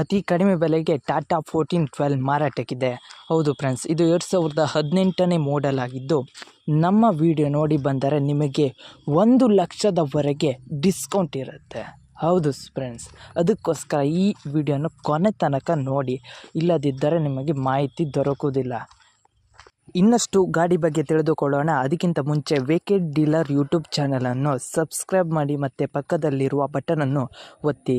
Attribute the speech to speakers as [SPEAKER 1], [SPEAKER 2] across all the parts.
[SPEAKER 1] ಅತಿ ಕಡಿಮೆ ಬೆಲೆಗೆ ಟಾಟಾ ಫೋರ್ಟೀನ್ ಟ್ವೆಲ್ ಮಾರಾಟಕ್ಕಿದೆ. ಹೌದು ಫ್ರೆಂಡ್ಸ್, ಇದು ಎರಡು ಸಾವಿರದ ಹದಿನೆಂಟನೇ ಮಾಡೆಲ್ ಆಗಿದ್ದು, ನಮ್ಮ ವಿಡಿಯೋ ನೋಡಿ ಬಂದರೆ ನಿಮಗೆ ಒಂದು ಲಕ್ಷದವರೆಗೆ ಡಿಸ್ಕೌಂಟ್ ಇರುತ್ತೆ. ಹೌದು ಫ್ರೆಂಡ್ಸ್, ಅದಕ್ಕೋಸ್ಕರ ಈ ವಿಡಿಯೋನ ಕೊನೆ ತನಕ ನೋಡಿ. ಇಲ್ಲದಿದ್ದರೆ ನಿಮಗೆ ಮಾಹಿತಿ ದೊರಕುವುದಿಲ್ಲ. ಇನ್ನಷ್ಟು ಗಾಡಿ ಬಗ್ಗೆ ತಿಳಿದುಕೊಳ್ಳೋಣ. ಅದಕ್ಕಿಂತ ಮುಂಚೆ ವೇಕೆಡ್ ಡೀಲರ್ ಯೂಟ್ಯೂಬ್ ಚಾನಲನ್ನು ಸಬ್ಸ್ಕ್ರೈಬ್ ಮಾಡಿ ಮತ್ತು ಪಕ್ಕದಲ್ಲಿರುವ ಬಟನನ್ನು ಒತ್ತಿ.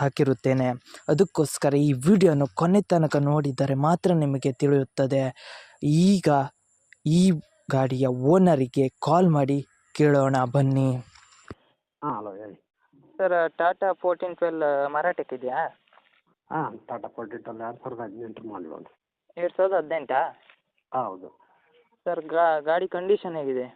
[SPEAKER 1] ಹಾಕಿರುತ್ತೇನೆ. ಅದಕ್ಕೋಸ್ಕರ ಈ ವಿಡಿಯೋನ ಕೊನೆ ತನಕ ನೋಡಿದರೆ ಮಾತ್ರ ನಿಮಗೆ ತಿಳಿಯುತ್ತದೆ. ಈಗ ಈ ಗಾಡಿಯ ಓನರಿಗೆ ಕಾಲ್ ಮಾಡಿ ಕೇಳೋಣ ಬನ್ನಿ.
[SPEAKER 2] ಹಾಂ ಹಲೋ ಹೇಳಿ.
[SPEAKER 1] ಸರ್ ಟಾಟಾ ಫೋರ್ಟೀನ್ ಟ್ವೆಲ್ ಮಾರಾಟಕ್ಕಿದೆಯಾ
[SPEAKER 2] ಹಾಂ ಟಾಟಾ ಫೋರ್ಟಿಟಲ್ ಎರಡು ಸಾವಿರದ ಹದಿನೆಂಟು ಮಾಡಲು
[SPEAKER 1] ಎರಡು ಸಾವಿರದ ಹದಿನೆಂಟಾ?
[SPEAKER 2] ಹೌದು.
[SPEAKER 1] ಸರ್ ಗಾಡಿ ಕಂಡೀಷನ್ ಹೇಗಿದೆ?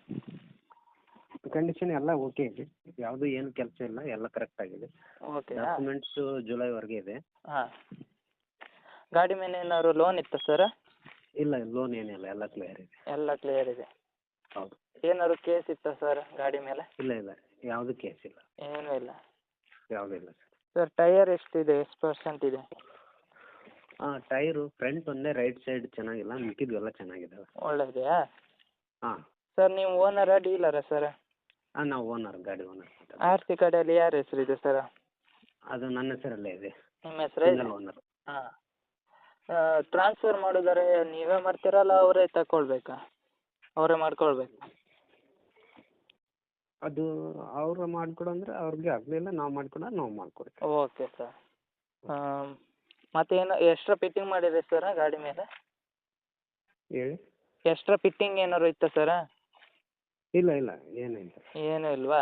[SPEAKER 2] ಕಂಡೀಷನ್ ಎಲ್ಲ ಓಕೆ ಇದೆ. ಯಾವುದು ಏನು ಕೆಲಸ ಇಲ್ಲ ಎಲ್ಲ ಕರೆಕ್ಟ್ ಆಗಿದೆ.
[SPEAKER 1] ಓಕೆ
[SPEAKER 2] ಜುಲೈ ಜುಲೈವರೆಗೆ ಇದೆ.
[SPEAKER 1] ಹಾಂ. ಗಾಡಿ ಮೇಲೆ ಏನಾದ್ರು ಲೋನ್ ಇತ್ತಾ ಸರ್
[SPEAKER 2] ಇಲ್ಲ ಲೋನ್ ಏನಿಲ್ಲ ಎಲ್ಲ ಕ್ಲಿಯರ್ ಇದೆ.
[SPEAKER 1] ಎಲ್ಲ ಕ್ಲಿಯರ್ ಇದೆ.
[SPEAKER 2] ಹೌದು.
[SPEAKER 1] ಏನಾದ್ರು ಕೇಸ್ ಇತ್ತಾ ಸರ್ ಗಾಡಿ ಮೇಲೆ?
[SPEAKER 2] ಇಲ್ಲ ಇಲ್ಲ ಯಾವುದು ಕೇಸ್ ಇಲ್ಲ.
[SPEAKER 1] ಏನೂ ಇಲ್ಲ.
[SPEAKER 2] ಯಾವುದೂ ಇಲ್ಲ ಸರ್
[SPEAKER 1] ಸರ್ ಟೈಯರ್ ಎಷ್ಟಿದೆ? ಎಷ್ಟು ಪರ್ಸೆಂಟ್ ಇದೆ?
[SPEAKER 2] ಹಾಂ ಟೈರು ಫ್ರಂಟ್ ಒಂದೇ ರೈಟ್ ಸೈಡ್ ಚೆನ್ನಾಗಿಲ್ಲ ಮಿಕ್ಕಿದ್ದು ಎಲ್ಲ ಚೆನ್ನಾಗಿದ್ದಾವೆ.
[SPEAKER 1] ಒಳ್ಳೆಯದೆಯಾ
[SPEAKER 2] ಹಾಂ.
[SPEAKER 1] ಸರ್ ನೀವು ಓನರಾ ಡೀಲರಾ ಸರ್
[SPEAKER 2] ಹಾಂ ನಾವು ಓನರ್ ಗಾಡಿ ಓನರ್
[SPEAKER 1] ಆರ್ ಸಿ ಕಡೆಯಲ್ಲಿ ಯಾರ ಇದೆ ಸರ್
[SPEAKER 2] ಅದು ನನ್ನ ಹೆಸರಲ್ಲೇ ಇದೆ.
[SPEAKER 1] ನಿಮ್ಮ ಹೆಸರೇ?
[SPEAKER 2] ಓನರ್
[SPEAKER 1] ಹಾಂ. ಟ್ರಾನ್ಸ್ಫರ್ ಮಾಡಿದರೆ ನೀವೇ ಮಾಡ್ತೀರಲ್ಲ ಅವರೇ ತಗೊಳ್ಬೇಕಾ ಅವರೇ ಮಾಡ್ಕೊಳ್ಬೇಕಾ.
[SPEAKER 2] ಅದು ಅವರು ಮಾಡಿಕೊಡು ಅಂದರೆ ಅವ್ರಿಗೆ ಆಗಲಿಲ್ಲ ನಾವು ಮಾಡ್ಕೊಂಡ್ರೆ ನಾವು ಮಾಡ್ಕೊಡ್ತೀವಿ.
[SPEAKER 1] ಓಕೆ ಸರ್ ಮತ್ತೇನು ಎಕ್ಸ್ಟ್ರಾ ಫಿಟ್ಟಿಂಗ್ ಮಾಡಿದೆ ಸರ್ ಗಾಡಿ ಮೇಲೆ?
[SPEAKER 2] ಹೇಳಿ.
[SPEAKER 1] ಎಕ್ಸ್ಟ್ರಾ ಫಿಟ್ಟಿಂಗ್ ಏನಾದ್ರು ಇತ್ತಾ ಸರ್
[SPEAKER 2] ಇಲ್ಲ ಇಲ್ಲ ಏನಿಲ್ಲ.
[SPEAKER 1] ಏನೂ ಇಲ್ವಾ?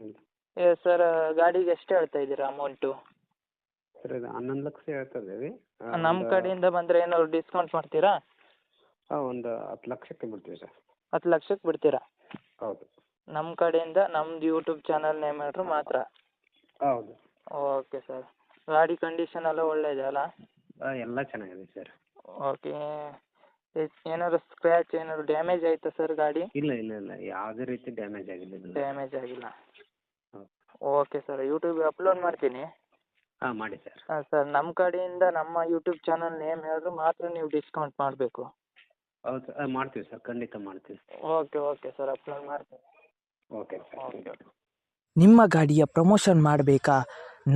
[SPEAKER 2] ಇಲ್ಲ.
[SPEAKER 1] ಏ ಸರ್ ಗಾಡಿಗೆ ಎಷ್ಟು ಹೇಳ್ತಾ ಇದ್ದೀರಾ ಅಮೌಂಟು
[SPEAKER 2] ಸರ್ ಇದು ಹನ್ನೊಂದು ಲಕ್ಷ ಹೇಳ್ತಾ ಇದ್ದೀವಿ.
[SPEAKER 1] ನಮ್ಮ ಕಡೆಯಿಂದ ಬಂದರೆ ಏನಾದ್ರು ಡಿಸ್ಕೌಂಟ್ ಮಾಡ್ತೀರಾ?
[SPEAKER 2] ಹಾಂ ಒಂದು ಹತ್ತು ಲಕ್ಷಕ್ಕೆ ಬಿಡ್ತೀವಿ ಸರ್
[SPEAKER 1] ಹತ್ತು ಲಕ್ಷಕ್ಕೆ ಬಿಡ್ತೀರಾ?
[SPEAKER 2] ಹೌದು.
[SPEAKER 1] ನಮ್ಮ ಕಡೆಯಿಂದ ನಮ್ದು ಯೂಟ್ಯೂಬ್ ಚಾನಲ್ ನೇಮ್ ಹೇಳ್ರು ಮಾತ್ರ.
[SPEAKER 2] ಹೌದು.
[SPEAKER 1] ಓಕೆ ಸರ್ ಗಾಡಿ ಕಂಡೀಷನ್ ಎಲ್ಲ ಒಳ್ಳೆಯದೆ ಅಲ್ಲ?
[SPEAKER 2] ಹಾಂ ಎಲ್ಲ ಚೆನ್ನಾಗಿದೆ ಸರ್
[SPEAKER 1] ಓಕೆ ಏನಾದ್ರು ಸ್ಕ್ರ್ಯಾಚ್ ಏನಾದ್ರು ಡ್ಯಾಮೇಜ್ ಆಯಿತಾ ಸರ್ ಗಾಡಿ?
[SPEAKER 2] ಇಲ್ಲ ಇಲ್ಲ ಇಲ್ಲ. ಯಾವುದೇ ರೀತಿ ಡ್ಯಾಮೇಜ್ ಆಗಿಲ್ಲ. ಇದು
[SPEAKER 1] ಡ್ಯಾಮೇಜ್ ಆಗಿಲ್ಲ.
[SPEAKER 2] ಹೌದು.
[SPEAKER 1] ಓಕೆ ಸರ್ ಯೂಟ್ಯೂಬ್ ಅಪ್ಲೋಡ್ ಮಾಡ್ತೀನಿ.
[SPEAKER 2] ಹಾಂ ಮಾಡಿ ಸರ್
[SPEAKER 1] ಹಾಂ ಸರ್ ನಮ್ಮ ಕಡೆಯಿಂದ ನಮ್ಮ ಯೂಟ್ಯೂಬ್ ಚಾನಲ್ ನೇಮ್ ಹೇಳಿದ್ರೆ ಮಾತ್ರ ನೀವು ಡಿಸ್ಕೌಂಟ್ ಮಾಡಬೇಕು.
[SPEAKER 2] ಹೌದು ಹಾಂ ಮಾಡ್ತೀವಿ ಸರ್ ಖಂಡಿತ ಮಾಡ್ತೀವಿ
[SPEAKER 1] ಓಕೆ ಓಕೆ ಸರ್ ಅಪ್ಲೋಡ್ ಮಾಡ್ತೀನಿ.
[SPEAKER 2] ಓಕೆ ಸರ್
[SPEAKER 1] ಓಕೆ ನಿಮ್ಮ ಗಾಡಿಯ ಪ್ರಮೋಷನ್ ಮಾಡಬೇಕಾ?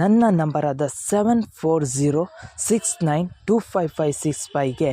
[SPEAKER 1] ನನ್ನ ನಂಬರಾದ seven four zero six nine two five five six ಫೈವ್ಗೆ